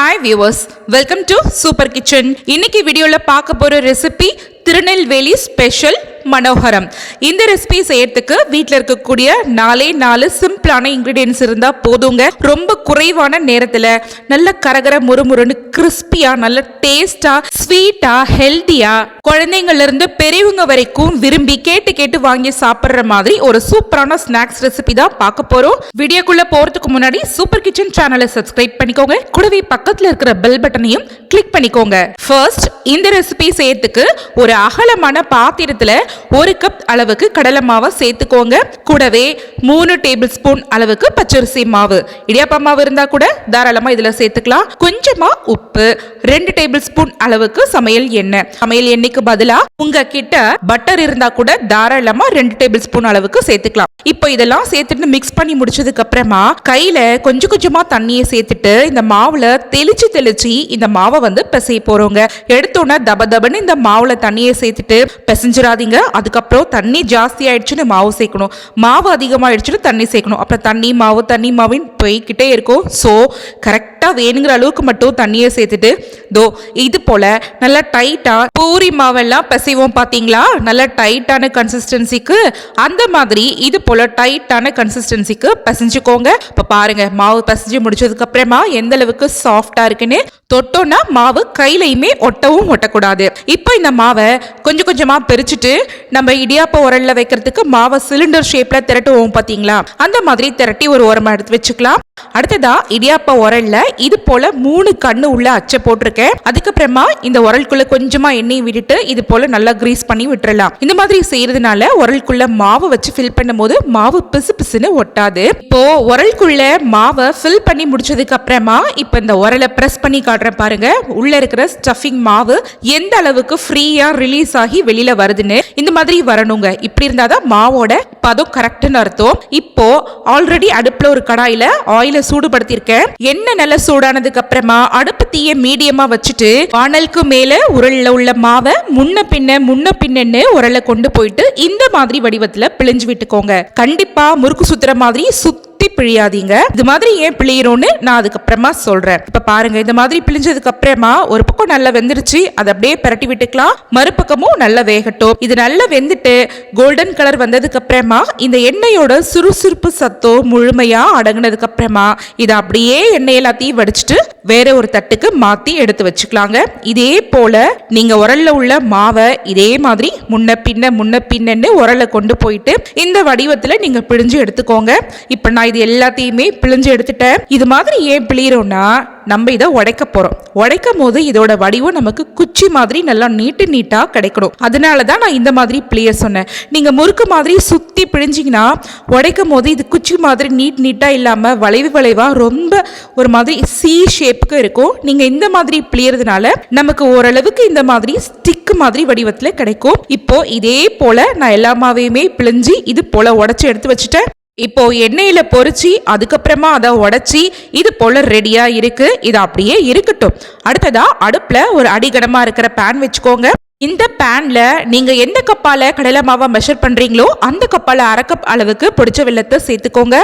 Hi viewers welcome to super kitchen இன்னைக்கு வீடியோவில் பார்க்க போற ரெசிபி திருநெல்வேலி ஸ்பெஷல் மனோகரம். இந்த ரெசிபி செய்யறதுக்கு வீட்டில் இருக்கக்கூடிய நாலே நாலு சிம்பிளான இன்க்ரீடியன்ஸ் இருந்தால் போதுங்க. ரொம்ப குறைவான நேரத்தில் நல்ல கரகர முறுமுறுன்னு கிறிஸ்பியா நல்ல டேஸ்டாக ஸ்வீட்டா ஹெல்த்தியாக குழந்தைங்கள்ல இருந்து பெரியவங்க வரைக்கும் விரும்பி கேட்டு கேட்டு வாங்கி சாப்பிட்ற மாதிரி ஒரு சூப்பரான ஸ்நாக்ஸ் ரெசிபி தான் பார்க்க போறோம். வீடியோக்குள்ளே போறதுக்கு முன்னாடி சூப்பர் கிச்சன் சேனலை சப்ஸ்கிரைப் பண்ணிக்கோங்க. கூடவே பக்கத்துல இருக்கிற பெல் பட்டனையும் கிளிக் பண்ணிக்கோங்க. ஃபர்ஸ்ட் இந்த ரெசிபி செய்யறதுக்கு ஒரு அகலமான பாத்திரத்துல ஒரு கப் அளவுக்கு கடலை மாவை சேர்த்துக்கோங்க. கூடவே மூணு டேபிள் ஸ்பூன் அளவுக்கு பச்சரிசி மாவு. இடியாப்பா மாவு இருந்தா கூட தாராளமா இதுல சேர்த்துக்கலாம். கொஞ்சமா உப்பு ரெண்டு டேபிள் ஸ்பூன் அளவுக்கு சமையல் எண்ணெய். சமையல் எண்ணெய்க்கு பதிலா உங்க கிட்ட பட்டர் இருந்தா கூட தாராளமா ரெண்டு டேபிள் ஸ்பூன் அளவுக்கு சேர்த்துக்கலாம். இப்போ இதெல்லாம் சேர்த்துட்டு மிக்ஸ் பண்ணி முடிச்சதுக்கு அப்புறமா கையில கொஞ்சம் கொஞ்சமா தண்ணியை சேர்த்துட்டு இந்த மாவுல தெளிச்சு தெளிச்சு இந்த மாவை வந்து பிசைய போறோங்க. எடுத்தோன்னே தப தபன்னு இந்த மாவுல தண்ணியை சேர்த்துட்டு பிசைஞ்சிடாதீங்க. அதுக்கப்புறம் தண்ணி ஜாஸ்தி ஆயிடுச்சுன்னு மாவு சேர்க்கணும். மாவு அதிகமாயிடுச்சுன்னு தண்ணி சேர்க்கணும். அப்புறம் தண்ணி மாவு தண்ணி மாவின் போய்கிட்டே இருக்கும் ஸோ கரெக்டாக வேணுங்கிற அளவுக்கு மட்டும் தண்ணியை சேர்த்துட்டு தோ இது போல் நல்லா டைட்டாக பூரி மாவெல்லாம் பிசைவோம் பார்த்தீங்களா நல்லா டைட்டான கன்சிஸ்டன்சிக்கு அந்த மாதிரி இது போல் டைட்டான கன்சிஸ்டன்சிக்கு பிசைஞ்சுக்கோங்க. இப்போ பாருங்க மாவு பிசைஞ்சு முடிச்சதுக்கப்புறமா எந்த அளவுக்கு சாஃப்டாக இருக்குன்னு தொட்டோன்னா மாவு கையிலையுமே ஒட்டவும் ஒட்டக்கூடாது. இப்போ இந்த மாவை கொஞ்சம் கொஞ்சமாக பிரிச்சுட்டு நம்ம இடியாப்ப உரல்ல வைக்கிறதுக்கு மாவை சிலிண்டர் ஷேப்பில் திரட்டுவோம் பார்த்தீங்களா அந்த மாதிரி திரட்டி ஒரு ஓரமாக எடுத்து வச்சுக்கலாம். அடுத்ததா இடியாப்ப உரல்ல இது போல மூணு கண்ணு உள்ள அச்சை போட்டிருக்கேன். அதுக்கப்புறமா இந்த உரல்குள்ள கொஞ்சமா எண்ணெய் விட்டுட்டு இது போல நல்லா கிரீஸ் பண்ணி விட்டுறலாம். இந்த மாதிரி செய்யறதுனால உரல்குள்ள மாவு வச்சு ஃபில் பண்ணும்போது மாவு பிசு பிசுன்னு ஒட்டாது. இப்போ உரல்குள்ள மாவை ஃபில் பண்ணி முடிச்சதுக்கு அப்புறமா இப்போ இந்த உரலை பிரஸ் பண்ணி காட்டுறேன் பாருங்க. உள்ள இருக்கிற ஸ்டஃபிங் மாவு எந்த அளவுக்கு ஃப்ரீயா ரிலீஸ் ஆகி வெளியில வருதுன்னு இந்த மாதிரி வரணுங்க. இப்படி இருந்தாதான் மாவோட இப்போ அதுவும் கரெக்டுன்னு அர்த்தம். இப்போ ஆல்ரெடி அடுப்பில் ஒரு கடாயில ஆயில சூடுபடுத்தியிருக்கேன். எண்ணெய் நல்லா சூடானதுக்கு அப்புறமா அடுப்பு தீயை மீடியமா வச்சுட்டு வானலுக்கு மேலே உரல்ல உள்ள மாவை முன்ன பின்ன முன்ன பின்னன்னு உரலை கொண்டு போயிட்டு இந்த மாதிரி வடிவத்தில் பிழிஞ்சு விட்டுக்கோங்க. கண்டிப்பா முறுக்கு சுத்துற மாதிரி சுத்த பிழியாதீங்க. இது மாதிரி ஏன் பிழியறோம்னு நான் அதுக்கப்புறமா சொல்றேன். இப்ப பாருங்க இந்த மாதிரி பிழிஞ்சதுக்கு அப்புறமா ஒரு பக்கம் நல்லா வெந்துருச்சு அதை அப்படியே பரட்டி விட்டுக்கலாம். மறுபக்கமும் நல்லா வேகட்டும். இது நல்லா வெந்துட்டு கோல்டன் கலர் வந்ததுக்கு அப்புறமா இந்த எண்ணெயோட சுறுசுறுப்பு சத்தம் முழுமையா அடங்கினதுக்கு அப்புறமா இதை அப்படியே எண்ணெய் எல்லாத்தையும் வடிச்சிட்டு வேற ஒரு தட்டுக்கு மாற்றி எடுத்து வச்சுக்கலாங்க. இதே போல் நீங்கள் உரலில் உள்ள மாவை இதே மாதிரி முன்ன பின்ன முன்ன பின்னன்னு உரலை கொண்டு போயிட்டு இந்த வடிவத்தில் நீங்கள் பிழிஞ்சு எடுத்துக்கோங்க. இப்போ நான் இது எல்லாத்தையுமே பிழிஞ்சு எடுத்துட்டேன். இது மாதிரி ஏன் பிழிகிறோன்னா நம்ம இதை உடைக்க போறோம். உடைக்கும் போது இதோட வடிவம் நமக்கு குச்சி மாதிரி நல்லா நீட்டு நீட்டா கிடைக்கணும். அதனால தான் நான் இந்த மாதிரி பிளேயர் சொன்னேன். நீங்க முறுக்கு மாதிரி சுத்தி பிழிஞ்சிங்கன்னா உடைக்கும் போது இது குச்சி மாதிரி நீட் நீட்டா இல்லாம வளைவு வளைவா ரொம்ப ஒரு மாதிரி சி ஷேப்புக்கு இருக்கும். நீங்க இந்த மாதிரி பிழியறதுனால நமக்கு ஓரளவுக்கு இந்த மாதிரி ஸ்டிக் மாதிரி வடிவத்தில் கிடைக்கும். இப்போ இதே போல நான் எல்லா மாவையுமே பிழிஞ்சு இது போல உடச்சி எடுத்து வச்சுட்டேன். இப்போ எண்ணெயில் பொறிச்சு அதுக்கப்புறமா அதை உடச்சி இது போல் ரெடியாக இருக்குது இது அப்படியே இருக்கட்டும். அடுத்ததாக அடுப்பில் ஒரு அடிகடமாக இருக்கிற பேன் வச்சுக்கோங்க. இந்த பேனில் நீங்கள் எந்த கப்பால் கடலை மாவை மெஷர் பண்ணுறீங்களோ அந்த கப்பால் அரை கப் அளவுக்கு பொடிச்ச வெள்ளத்தை சேர்த்துக்கோங்க.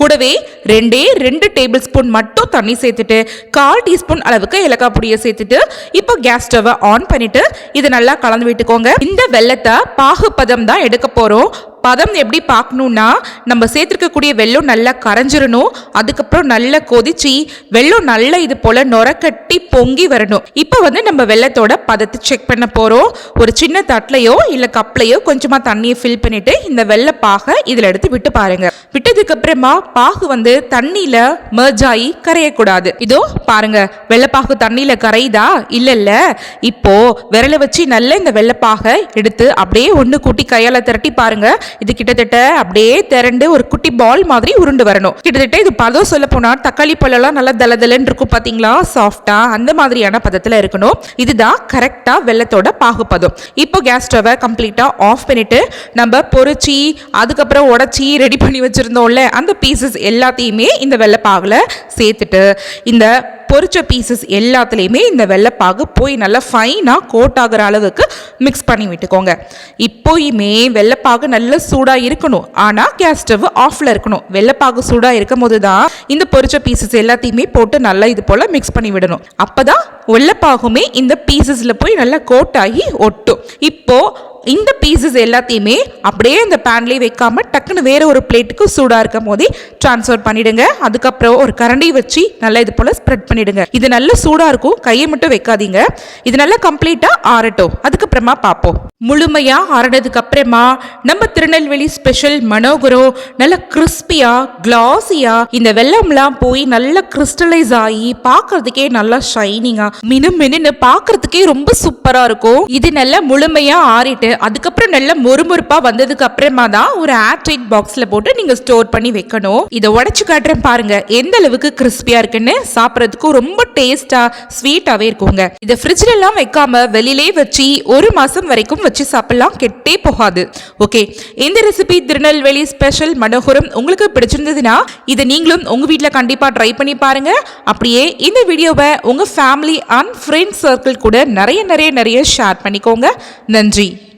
கூடவே ரெண்டே ரெண்டு டேபிள் ஸ்பூன் மட்டும் தண்ணி சேர்த்துட்டு கால் டீஸ்பூன் அளவுக்கு ஏலக்காய் பொடியை சேர்த்துட்டு இப்போ கேஸ் ஸ்டவ்வை ஆன் பண்ணிவிட்டு இதை நல்லா கலந்து விட்டுக்கோங்க. இந்த வெள்ளத்தை பாகு பதம் தான் எடுக்க போகிறோம் பதம் எப்படி பார்க்கணுன்னா நம்ம சேர்த்துருக்கக்கூடிய வெள்ளம் நல்லா கரைஞ்சிடணும் அதுக்கப்புறம் நல்லா கொதிச்சு வெள்ளம் நல்லா இது போல நொரக்கட்டி பொங்கி வரணும். இப்போ வந்து நம்ம வெள்ளத்தோட பதத்தை செக் பண்ண போகிறோம் ஒரு சின்ன தட்டிலையோ இல்லை கப்லையோ கொஞ்சமாக தண்ணியை ஃபில் பண்ணிட்டு இந்த வெள்ளை பாகை இதில் எடுத்து விட்டு பாருங்க. விட்டதுக்கு அப்புறமா பாகு வந்து தண்ணியில merge ஆகி கரையக்கூடாது. இதோ பாருங்க வெள்ளைப்பாகு தண்ணியில கரையுதா? இல்ல இல்ல. இப்போ விரலை வச்சு நல்ல இந்த வெள்ளைப்பாகை எடுத்து அப்படியே ஒன்று கூட்டி கையால திரட்டி பாருங்க. இது கிட்டத்தட்ட அப்படியே திரண்டு ஒரு குட்டி பால் மாதிரி உருண்டு வரணும். கிட்டத்தட்ட இது பதம் சொல்ல போனால் தக்காளி பழம்லாம் நல்லா தலதலன்னு இருக்கும் பார்த்தீங்களா சாஃப்டா அந்த மாதிரியான பதத்தில் இருக்கணும். இதுதான் கரெக்டாக வெள்ளத்தோட பாகுப்பதம் இப்போ கேஸ் ஸ்டவை கம்ப்ளீட்டாக ஆஃப் பண்ணிவிட்டு நம்ம பொறிச்சி அதுக்கப்புறம் உடச்சி ரெடி பண்ணி வச்சுருந்தோம்ல அந்த பீசஸ் எல்லாத்தையுமே இந்த வெள்ளைப்பாகில் சேர்த்துட்டு இந்த பொறிச்ச பீசஸ் எல்லாத்துலேயுமே இந்த வெள்ளைப்பாகு போய் நல்லா ஃபைனாக கோட் ஆகிற அளவுக்கு மிக்ஸ் பண்ணி விட்டுக்கோங்க. இப்போயுமே வெள்ளைப்பாகு நல்ல சூடா இருக்கணும். ஆனா கேஸ் ஸ்டவ் ஆஃப்ல இருக்கணும். வெள்ளைப்பாகு சூடா இருக்கும் போது தான் இந்த பொரிச்ச பீசஸ் எல்லாத்தையுமே போட்டு நல்லா இது போல மிக்ஸ் பண்ணி விடணும். அப்பதான் வெள்ளைப்பாகுமே இந்த பீசஸ்ல போய் நல்லா கோட் ஆகி ஒட்டும். இப்போ இந்த பீசஸ் எல்லாத்தையுமே அப்படியே இந்த பேன்லேயே வைக்காமல் டக்குன்னு வேறு ஒரு பிளேட்டுக்கு சூடாக இருக்கும் போதே ட்ரான்ஸ்ஃபர் பண்ணிவிடுங்க அதுக்கப்புறம் ஒரு கரண்டி வச்சு நல்லா இது போல் ஸ்ப்ரெட் பண்ணிவிடுங்க இது நல்ல சூடாக இருக்கும். கையை மட்டும் வைக்காதீங்க. இது நல்லா கம்ப்ளீட்டாக ஆறட்டும். அதுக்கப்புறமா பார்ப்போம். முழுமையாக ஆறினதுக்கு அப்புறமா நம்ம திருநெல்வேலி ஸ்பெஷல் மனோகரம் நல்ல கிறிஸ்பியாக கிளாஸியாக இந்த வெள்ளம்லாம் போய் நல்லா கிறிஸ்டலைஸ் ஆகி பார்க்கறதுக்கே நல்லா ஷைனிங்காக மினு மினுன்னு பார்க்கறதுக்கே ரொம்ப சூப்பராக இருக்கும். இது நல்லா முழுமையாக ஆறிட்டு அதுக்கப்புறம் நல்ல மொறுமொறுப்பாக வந்ததுக்கு அப்புறமா தான் ஒரு ஏர்டைட் பாக்ஸில் போட்டு நீங்கள் ஸ்டோர் பண்ணி வைக்கணும். இதை உடச்சி காட்டுறேன் பாருங்க. எந்த அளவுக்கு கிறிஸ்பியாக இருக்குன்னு சாப்பிட்றதுக்கும் ரொம்ப டேஸ்ட்டாக ஸ்வீட்டாகவே இருக்குங்க. இதை ஃப்ரிட்ஜ்ல வைக்காமல் வைக்காம வெளியிலே வச்சு ஒரு மாதம் வரைக்கும் வச்சு சாப்பிடலாம். கெட்டே போகாது. ஓகே இந்த ரெசிபி திருநெல்வேலி ஸ்பெஷல் மனோகரம் உங்களுக்கு பிடிச்சிருந்ததுன்னா இதை நீங்களும் உங்கள் வீட்டில் கண்டிப்பாக ட்ரை பண்ணி பாருங்க. அப்படியே இந்த வீடியோவை உங்கள் ஃபேமிலி அண்ட் ஃப்ரெண்ட்ஸ் சர்க்கிள் கூட நிறைய நிறைய நிறைய ஷேர் பண்ணிக்கோங்க. நன்றி.